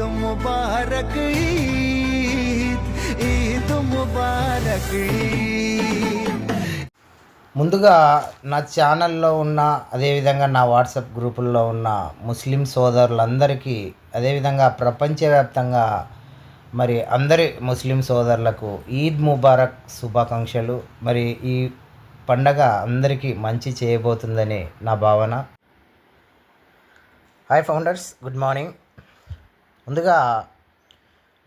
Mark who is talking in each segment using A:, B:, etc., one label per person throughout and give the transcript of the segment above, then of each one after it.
A: ఈద్ ముబారక్ ఈద్ ఈద్ ముబారక్
B: ముందుగా నా ఛానల్లో ఉన్న అదేవిధంగా నా వాట్సాప్ గ్రూపుల్లో ఉన్న ముస్లిం సోదరులందరికీ అదేవిధంగా ప్రపంచవ్యాప్తంగా మరి అందరి ముస్లిం సోదరులకు ఈద్ ముబారక్ శుభాకాంక్షలు. మరి ఈ పండగ అందరికీ మంచి చేయబోతుందని నా భావన. Hi founders good morning. ముందుగా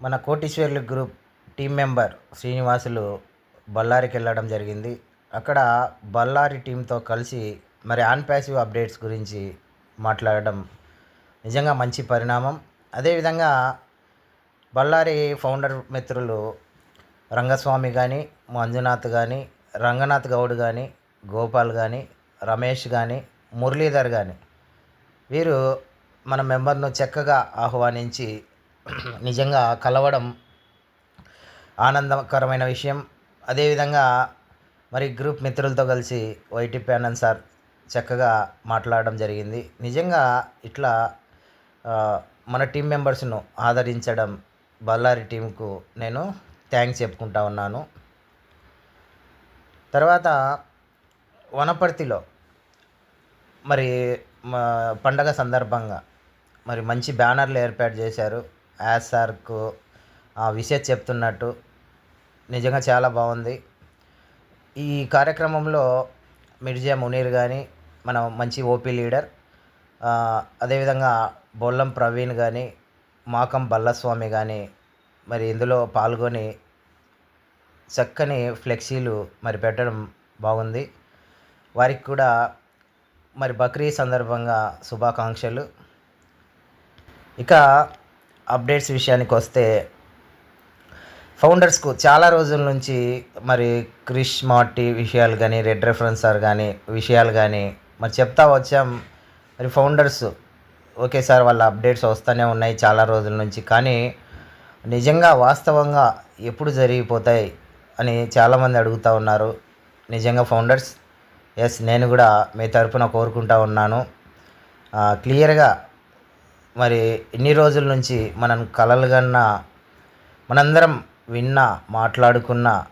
B: మన కోటీశ్వర్లు గ్రూప్ టీం మెంబర్ శ్రీనివాసులు బళ్ళారికి వెళ్ళడం జరిగింది. అక్కడ బళ్ళారి టీంతో కలిసి మరి ఆన్ ప్యాసివ్ అప్డేట్స్ గురించి మాట్లాడడం నిజంగా మంచి పరిణామం. అదేవిధంగా బళ్ళారి ఫౌండర్ మిత్రులు రంగస్వామి కానీ మంజునాథ్ కానీ రంగనాథ్ గౌడ్ కానీ గోపాల్ కానీ రమేష్ కానీ మురళీధర్ కానీ వీరు మన మెంబర్ను చక్కగా ఆహ్వానించి నిజంగా కలవడం ఆనందకరమైన విషయం. అదేవిధంగా మరి గ్రూప్ మిత్రులతో కలిసి వైటీపీ ఆనంద్ సార్ చక్కగా మాట్లాడడం జరిగింది. నిజంగా ఇట్లా మన టీం మెంబర్స్ను ఆదరించడం బళ్ళారి టీంకు నేను థ్యాంక్స్ చెప్పుకుంటా ఉన్నాను. తర్వాత వనపర్తిలో మరి మా పండగ సందర్భంగా మరి మంచి బ్యానర్లు ఏర్పాటు చేశారు. యాజ్ సార్కు విషయం చెప్తున్నట్టు నిజంగా చాలా బాగుంది. ఈ కార్యక్రమంలో మిర్జా మునీర్ కానీ మన మంచి ఓపీ లీడర్ అదేవిధంగా బొల్లం ప్రవీణ్ కానీ మాకం బల్లస్వామి కానీ మరి ఇందులో పాల్గొని చక్కని ఫ్లెక్సీలు మరి పెట్టడం బాగుంది. వారికి కూడా మరి బక్రీ సందర్భంగా శుభాకాంక్షలు. ఇక అప్డేట్స్ విషయానికి వస్తే ఫౌండర్స్కు చాలా రోజుల నుంచి మరి క్రిష్ మార్టీ విషయాలు కానీ రెడ్ రెఫరెన్సర్ కానీ విషయాలు కానీ మరి చెప్తా వచ్చాం. మరి ఫౌండర్స్ ఒకేసారి వాళ్ళ అప్డేట్స్ వస్తూనే ఉన్నాయి చాలా రోజుల నుంచి. కానీ నిజంగా వాస్తవంగా ఎప్పుడు జరిగిపోతాయి అని చాలామంది అడుగుతూ ఉన్నారు. నిజంగా ఫౌండర్స్ ఎస్ నేను కూడా మీ తరఫున కోరుకుంటా ఉన్నాను. క్లియర్గా మరి ఇన్ని రోజుల నుంచి మనం కలలు కన్నా మనందరం విన్నా మాట్లాడుకున్నా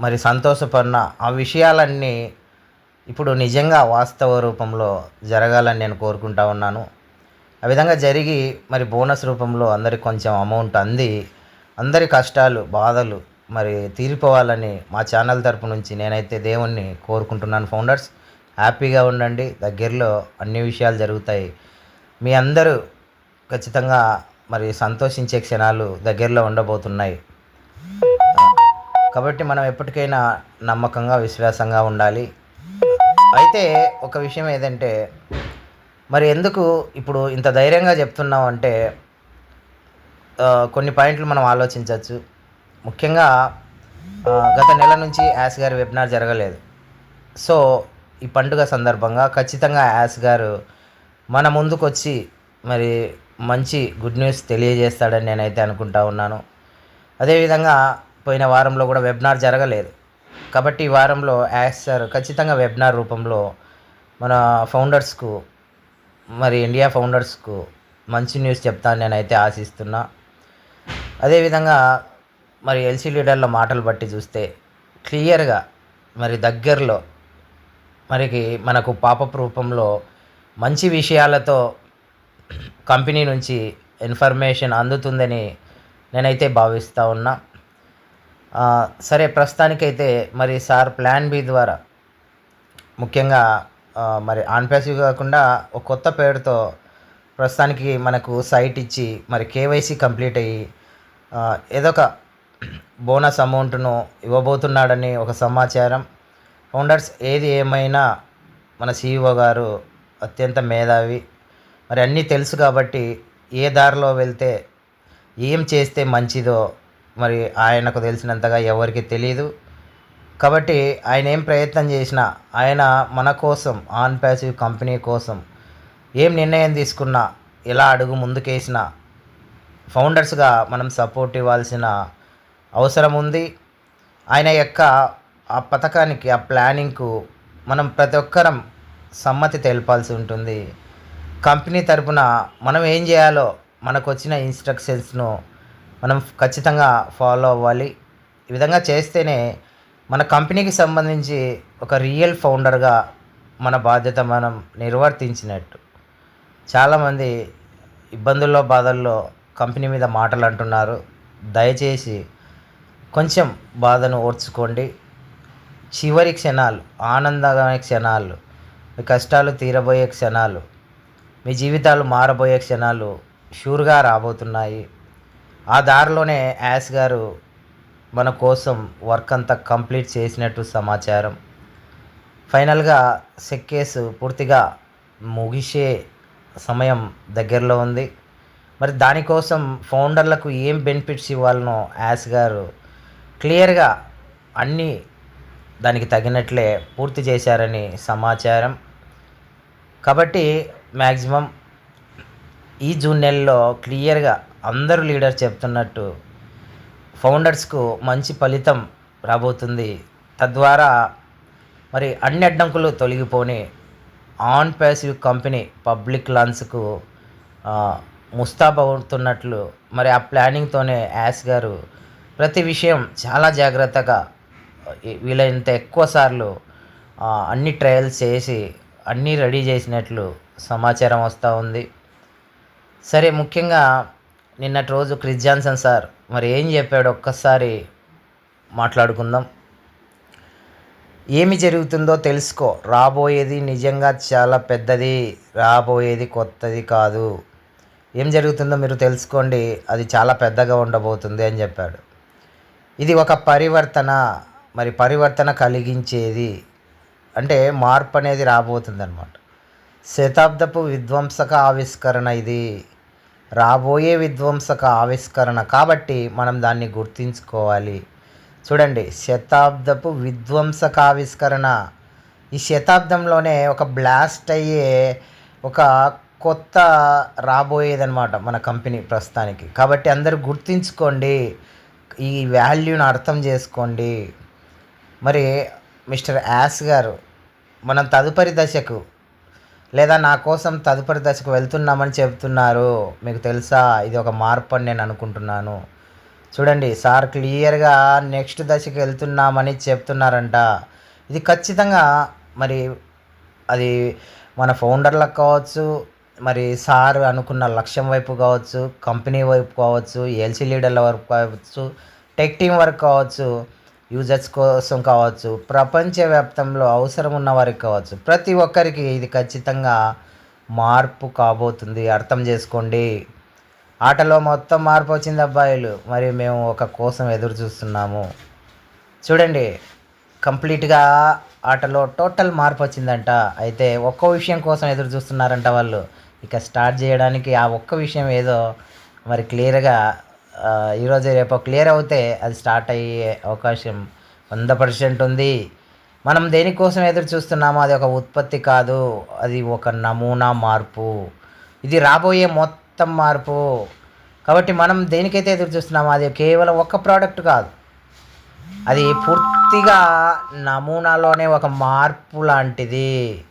B: మరి సంతోషపడిన ఆ విషయాలన్నీ ఇప్పుడు నిజంగా వాస్తవ రూపంలో జరగాలని నేను కోరుకుంటా ఉన్నాను. ఆ విధంగా జరిగి మరి బోనస్ రూపంలో అందరికి కొంచెం అమౌంట్ అంది. అందరి కష్టాలు బాధలు మరి తీరిపోవాలని మా ఛానల్ తరపు నుంచి నేనైతే దేవుణ్ణి కోరుకుంటున్నాను. ఫౌండర్స్ హ్యాపీగా ఉండండి. దగ్గరలో అన్ని విషయాలు జరుగుతాయి. మీ అందరూ ఖచ్చితంగా మరి సంతోషించే క్షణాలు దగ్గరలో ఉండబోతున్నాయి. కాబట్టి మనం ఎప్పటికైనా నమ్మకంగా విశ్వాసంగా ఉండాలి. అయితే ఒక విషయం ఏదంటే మరి ఎందుకు ఇప్పుడు ఇంత ధైర్యంగా చెప్తున్నాం అంటే కొన్ని పాయింట్లు మనం ఆలోచించవచ్చు. ముఖ్యంగా గత నెల నుంచి యాస్ గారి వెబినార్ జరగలేదు. సో ఈ పండుగ సందర్భంగా ఖచ్చితంగా యాస్ గారు మన ముందుకొచ్చి మరి మంచి గుడ్ న్యూస్ తెలియజేస్తాడని నేనైతే అనుకుంటా ఉన్నాను. అదేవిధంగా పోయిన వారంలో కూడా వెబినార్ జరగలేదు. కాబట్టి ఈ వారంలో యాస్ సార్ ఖచ్చితంగా వెబినార్ రూపంలో మన ఫౌండర్స్కు మరి ఇండియా ఫౌండర్స్కు మంచి న్యూస్ చెప్తాను నేనైతే ఆశిస్తున్నా. అదేవిధంగా మరి ఎల్సీ లీడర్ల మాటలు బట్టి చూస్తే క్లియర్గా మరి దగ్గరలో మరికి మనకు పాపప్ రూపంలో మంచి విషయాలతో కంపెనీ నుంచి ఇన్ఫర్మేషన్ అందుతుందని నేనైతే భావిస్తూ ఉన్నా. సరే ప్రస్తుతానికైతే మరి సార్ ప్లాన్ బి ద్వారా ముఖ్యంగా మరి ఆన్పాసివ్ కాకుండా ఒక కొత్త పేరుతో ప్రస్తుతానికి మనకు సైట్ ఇచ్చి మరి కేవైసీ కంప్లీట్ అయ్యి ఏదో ఒక బోనస్ అమౌంట్ను ఇవ్వబోతున్నాడని ఒక సమాచారం. ఫౌండర్స్ ఏది ఏమైనా మన సీఈఓ గారు అత్యంత మేధావి. మరి అన్నీ తెలుసు కాబట్టి ఏ దారిలో వెళ్తే ఏం చేస్తే మంచిదో మరి ఆయనకు తెలిసినంతగా ఎవరికి తెలియదు కాబట్టి ఆయన ఏం ప్రయత్నం చేసినా ఆయన మన కోసం ఆన్ ప్యాసివ్ కంపెనీ కోసం ఏం నిర్ణయం తీసుకున్నా ఎలా అడుగు ముందుకేసినా ఫౌండర్స్గా మనం సపోర్ట్ ఇవ్వాల్సిన అవసరం ఉంది. ఆయన యొక్క ఆ పథకానికి ఆ ప్లానింగ్కు మనం ప్రతి ఒక్కరం సమ్మతి తెలపాల్సి ఉంటుంది. కంపెనీ తరపున మనం ఏం చేయాలో మనకు వచ్చిన ఇన్స్ట్రక్షన్స్ను మనం ఖచ్చితంగా ఫాలో అవ్వాలి. ఈ విధంగా చేస్తేనే మన కంపెనీకి సంబంధించి ఒక రియల్ ఫౌండర్గా మన బాధ్యత మనం నిర్వర్తించినట్టు. చాలామంది ఇబ్బందుల్లో బాధల్లో కంపెనీ మీద మాటలు అంటున్నారు దయచేసి కొంచెం బాధను ఓర్చుకోండి. చివరి క్షణాలు ఆనందమైన క్షణాలు మీ కష్టాలు తీరబోయే క్షణాలు మీ జీవితాలు మారబోయే క్షణాలు షూర్గా రాబోతున్నాయి. ఆ దారిలోనే యాస్ గారు మన కోసం వర్క్ అంతా కంప్లీట్ చేసినట్టు సమాచారం. ఫైనల్గా సెక్ కేసు పూర్తిగా ముగిసే సమయం దగ్గరలో ఉంది. మరి దానికోసం ఫౌండర్లకు ఏం బెనిఫిట్స్ ఇవ్వాలనో యాస్ గారు క్లియర్గా అన్నీ దానికి తగినట్లే పూర్తి చేశారని సమాచారం. కాబట్టి మ్యాక్సిమం ఈ జూన్ నెలలో క్లియర్గా అందరూ లీడర్ చెప్తున్నట్టు ఫౌండర్స్కు మంచి ఫలితం రాబోతుంది. తద్వారా మరి అన్ని అడ్డంకులు తొలగిపోని ఆన్ ప్యాసివ్ కంపెనీ పబ్లిక్ లాంచ్కు ముస్తాబవుతున్నట్లు మరి ఆ ప్లానింగ్తోనే యాస్ గారు ప్రతి విషయం చాలా జాగ్రత్తగా వీలైనంత ఎక్కువ సార్లు అన్ని ట్రయల్స్ చేసి అన్నీ రెడీ చేసినట్లు సమాచారం వస్తూ ఉంది. సరే ముఖ్యంగా నిన్నటి రోజు క్రిస్ జాన్సన్ సార్ మరి ఏం చెప్పాడు? ఒక్కసారి మాట్లాడుకుందాం. ఏమి జరుగుతుందో తెలుసుకో. రాబోయేది నిజంగా చాలా పెద్దది రాబోయేది కొత్తది కాదు. ఏం జరుగుతుందో మీరు తెలుసుకోండి. అది చాలా పెద్దగా ఉండబోతుంది అని చెప్పాడు. ఇది ఒక పరివర్తన మరి పరివర్తన కలిగించేది అంటే మార్పు అనేది రాబోతుంది అనమాట శతాబ్దపు విధ్వంసక ఆవిష్కరణ ఇది. రాబోయే విధ్వంసక ఆవిష్కరణ కాబట్టి మనం దాన్ని గుర్తించుకోవాలి. చూడండి శతాబ్దపు విధ్వంసక ఆవిష్కరణ. ఈ శతాబ్దంలోనే ఒక బ్లాస్ట్ అయ్యే ఒక కొత్త రాబోయేదన్నమాట మన కంపెనీ ప్రస్తుతానికి. కాబట్టి అందరూ గుర్తించుకోండి ఈ వాల్యూను అర్థం చేసుకోండి. మరి మిస్టర్ యాస్ గారు మనం తదుపరి దశకు లేదా నా కోసం తదుపరి దశకు వెళ్తున్నామని చెప్తున్నారు మీకు తెలుసా? ఇది ఒక మార్పు అని నేను అనుకుంటున్నాను. చూడండి సార్ క్లియర్గా నెక్స్ట్ దశకు వెళ్తున్నామని చెప్తున్నారంట. ఇది ఖచ్చితంగా మరి అది మన ఫౌండర్లకు కావచ్చు మరి సార్ అనుకున్న లక్ష్యం వైపు కావచ్చు కంపెనీ వైపు కావచ్చు ఎల్సీ లీడర్ల వరకు కావచ్చు టెక్ టీం వరకు కావచ్చు యూజర్స్ కోసం కావచ్చు ప్రపంచవ్యాప్తంలో అవసరం ఉన్న వారికి కావచ్చు ప్రతి ఒక్కరికి ఇది ఖచ్చితంగా మార్పు కాబోతుంది. అర్థం చేసుకోండి. ఆటలో మొత్తం మార్పు వచ్చింది అబ్బాయిలు. మరి మేము ఒక కోసం ఎదురు చూస్తున్నాము. చూడండి కంప్లీట్గా ఆటలో టోటల్ మార్పు వచ్చిందంట. అయితే ఒక్క విషయం కోసం ఎదురు చూస్తున్నారంట వాళ్ళు. ఇక స్టార్ట్ చేయడానికి ఆ ఒక్క విషయం ఏదో మరి క్లియర్గా ఈరోజు రేపు క్లియర్ అవుతే అది స్టార్ట్ అయ్యే అవకాశం వంద పర్సెంట్ ఉంది. మనం దేనికోసం ఎదురు చూస్తున్నామో అది ఒక ఉత్పత్తి కాదు. అది ఒక నమూనా మార్పు. ఇది రాబోయే మొత్తం మార్పు. కాబట్టి మనం దేనికైతే ఎదురు చూస్తున్నామో అది కేవలం ఒక్క ప్రోడక్ట్ కాదు. అది పూర్తిగా నమూనాలోనే ఒక మార్పు లాంటిది.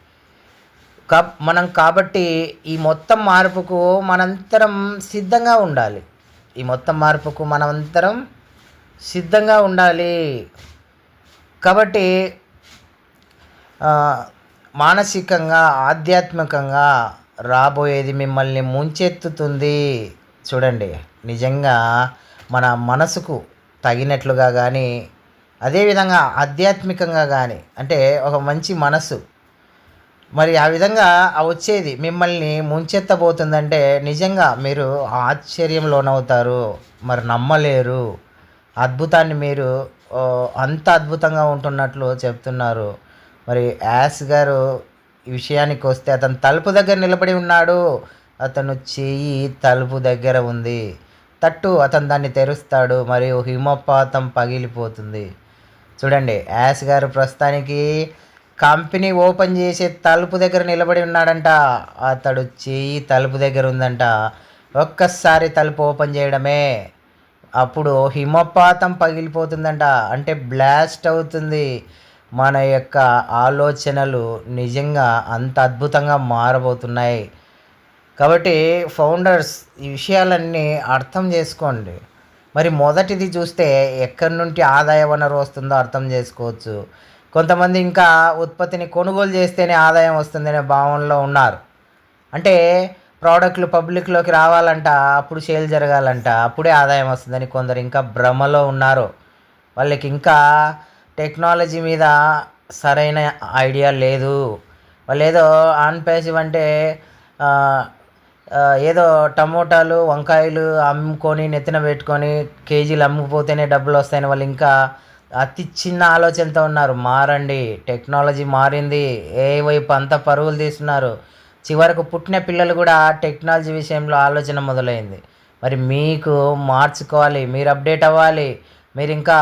B: కా- మనం కాబట్టి ఈ మొత్తం మార్పుకు మనంతరం సిద్ధంగా ఉండాలి. ఈ మొత్తం మార్పుకు మనమంతరం సిద్ధంగా ఉండాలి. కాబట్టి మానసికంగా ఆధ్యాత్మికంగా రాబోయేది మిమ్మల్ని ముంచెత్తుతుంది. చూడండి నిజంగా మన మనసుకు తగినట్లుగా కానీ అదేవిధంగా ఆధ్యాత్మికంగా కానీ అంటే ఒక మంచి మనసు మరి ఆ విధంగా ఆ వచ్చేది మిమ్మల్ని ముంచెత్తబోతుందంటే నిజంగా మీరు ఆశ్చర్యంలోనవుతారు మరి నమ్మలేరు. అద్భుతాన్ని మీరు అంత అద్భుతంగా ఉంటున్నట్లు చెప్తున్నారు. మరి యాస్ గారు ఈ విషయానికి వస్తే అతను తలుపు దగ్గర నిలబడి ఉన్నాడు. అతను చెయ్యి తలుపు దగ్గర ఉంది. తట్టు అతను దాన్ని తెరుస్తాడు. మరియు హిమపాతం పగిలిపోతుంది. చూడండి యాస్ గారు ప్రస్తుతానికి కంపెనీ ఓపెన్ చేసే తలుపు దగ్గర నిలబడి ఉన్నాడంట. అతడు చెయ్యి తలుపు దగ్గర ఉందంట. ఒక్కసారి తలుపు ఓపెన్ చేయడమే. అప్పుడు హిమపాతం పగిలిపోతుందంట. అంటే బ్లాస్ట్ అవుతుంది. మన యొక్క ఆలోచనలు నిజంగా అంత అద్భుతంగా మారబోతున్నాయి. కాబట్టి ఫౌండర్స్ ఈ విషయాలన్నీ అర్థం చేసుకోండి. మరి మొదటిది చూస్తే ఎక్కడి నుండి ఆదాయ వనరు వస్తుందో అర్థం చేసుకోవచ్చు. కొంతమంది ఇంకా ఉత్పత్తిని కొనుగోలు చేస్తేనే ఆదాయం వస్తుందనే భావనలో ఉన్నారు. అంటే ప్రోడక్ట్లు పబ్లిక్లోకి రావాలంట అప్పుడు సేల్ జరగాలంట అప్పుడే ఆదాయం వస్తుందని కొందరు ఇంకా భ్రమలో ఉన్నారు. వాళ్ళకి ఇంకా టెక్నాలజీ మీద సరైన ఐడియా లేదు. వాళ్ళు ఏదో ఆన్ అంటే ఏదో టమోటాలు వంకాయలు అమ్ముకొని నెత్తిన పెట్టుకొని కేజీలు అమ్ముకుపోతేనే డబ్బులు వస్తాయని వాళ్ళు ఇంకా అతి చిన్న ఆలోచనతో ఉన్నారు. మారండి. టెక్నాలజీ మారింది. ఏ వైపు అంత పరుగులు తీస్తున్నారు? చివరకు పుట్టిన పిల్లలు కూడా టెక్నాలజీ విషయంలో ఆలోచన మొదలైంది. మరి మీకు మార్చుకోవాలి. మీరు అప్డేట్ అవ్వాలి. మీరు ఇంకా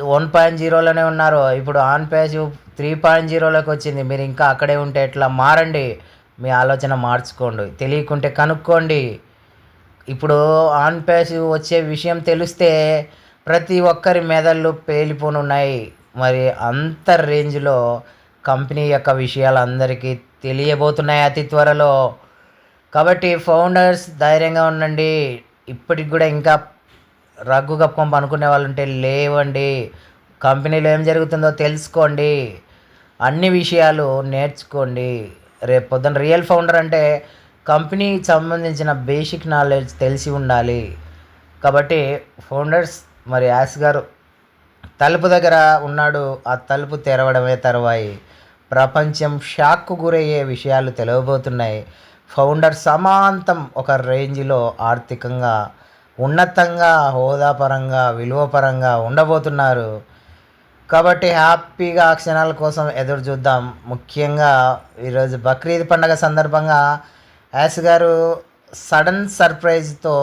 B: వన్ పాయింట్ జీరోలోనే ఉన్నారు. ఇప్పుడు ఆన్ పేజ్ త్రీ పాయింట్ జీరోలోకి వచ్చింది. మీరు ఇంకా అక్కడే ఉంటే ఎట్లా? మారండి. మీ ఆలోచన మార్చుకోండి. తెలియకుంటే కనుక్కోండి. ఇప్పుడు ఆన్ పేజ్ వచ్చే విషయం తెలిస్తే ప్రతి ఒక్కరి మెదళ్ళు పేలిపోనున్నాయి. మరి అంత రేంజ్లో కంపెనీ యొక్క విషయాలు అందరికీ తెలియబోతున్నాయి అతి త్వరలో. కాబట్టి ఫౌండర్స్ ధైర్యంగా ఉండండి. ఇప్పటికి కూడా ఇంకా రగ్గు కప్పుకొని అనుకునే వాళ్ళు ఉంటే లేవండి. కంపెనీలో ఏం జరుగుతుందో తెలుసుకోండి. అన్ని విషయాలు నేర్చుకోండి. రేపు పొద్దున్న రియల్ ఫౌండర్ అంటే కంపెనీకి సంబంధించిన బేసిక్ నాలెడ్జ్ తెలిసి ఉండాలి. కాబట్టి ఫౌండర్స్ మరి యాస్ గారు తలుపు దగ్గర ఉన్నాడు ఆ తలుపు తెరవడమే తరువాయి. ప్రపంచం షాక్కు గురయ్యే విషయాలు తెలియబోతున్నాయి ఫౌండర్ సమాంతం ఒక రేంజ్లో ఆర్థికంగా ఉన్నతంగా హోదాపరంగా విలువపరంగా ఉండబోతున్నారు. కాబట్టి హ్యాపీగా క్షణాల కోసం ఎదురు చూద్దాం. ముఖ్యంగా ఈరోజు బక్రీద్ పండగ సందర్భంగా యాస్ గారు సడన్ సర్ప్రైజ్తో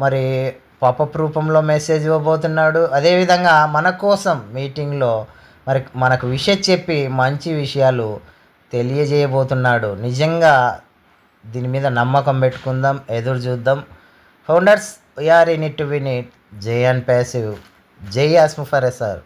B: మరి పాపప్ రూపంలో మెసేజ్ ఇవ్వబోతున్నాడు. అదేవిధంగా మన కోసం మీటింగ్లో మరి మనకు విషయం చెప్పి మంచి విషయాలు తెలియజేయబోతున్నాడు. నిజంగా దీని మీద నమ్మకం పెట్టుకుందాం ఎదురు చూద్దాం. Founders we're in it win it జై అండ్ ప్యాసివ్ జై ఆస్ము ఫర్ సార్